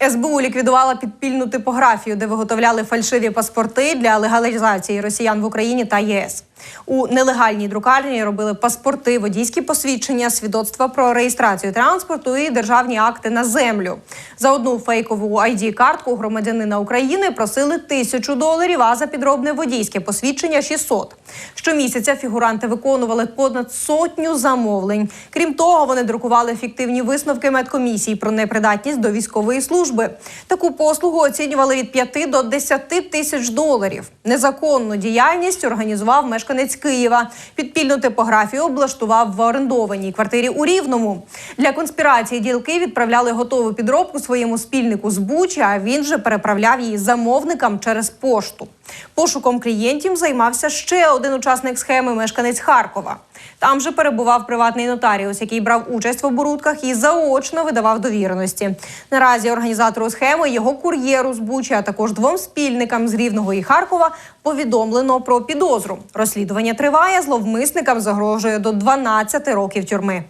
СБУ ліквідувала підпільну типографію, де виготовляли фальшиві паспорти для легалізації росіян в Україні та ЄС. У нелегальній друкарні робили паспорти, водійські посвідчення, свідоцтва про реєстрацію транспорту і державні акти на землю. За одну фейкову id картку громадянина України просили тисячу доларів, а за підробне водійське посвідчення 600. Щомісяця фігуранти виконували понад сотню замовлень. Крім того, вони друкували фіктивні висновки медкомісії про непридатність до військової служби. Таку послугу оцінювали від 5 до 10 тисяч доларів. Незаконну діяльність організував мешканець Києва. Підпільну типографію облаштував в орендованій квартирі у Рівному. Для конспірації ділки відправляли готову підробку своєму спільнику з Бучі, а він же переправляв її замовникам через пошту. Пошуком клієнтів займався ще один учасник схеми мешканець Харкова. Там же перебував приватний нотаріус, який брав участь в оборудках і заочно видавав довіреності. Наразі організатору схеми, його кур'єру з Бучі, а також двом спільникам з Рівного і Харкова повідомлено про підозру. Розслідування триває. Зловмисникам загрожує до 12 років тюрми.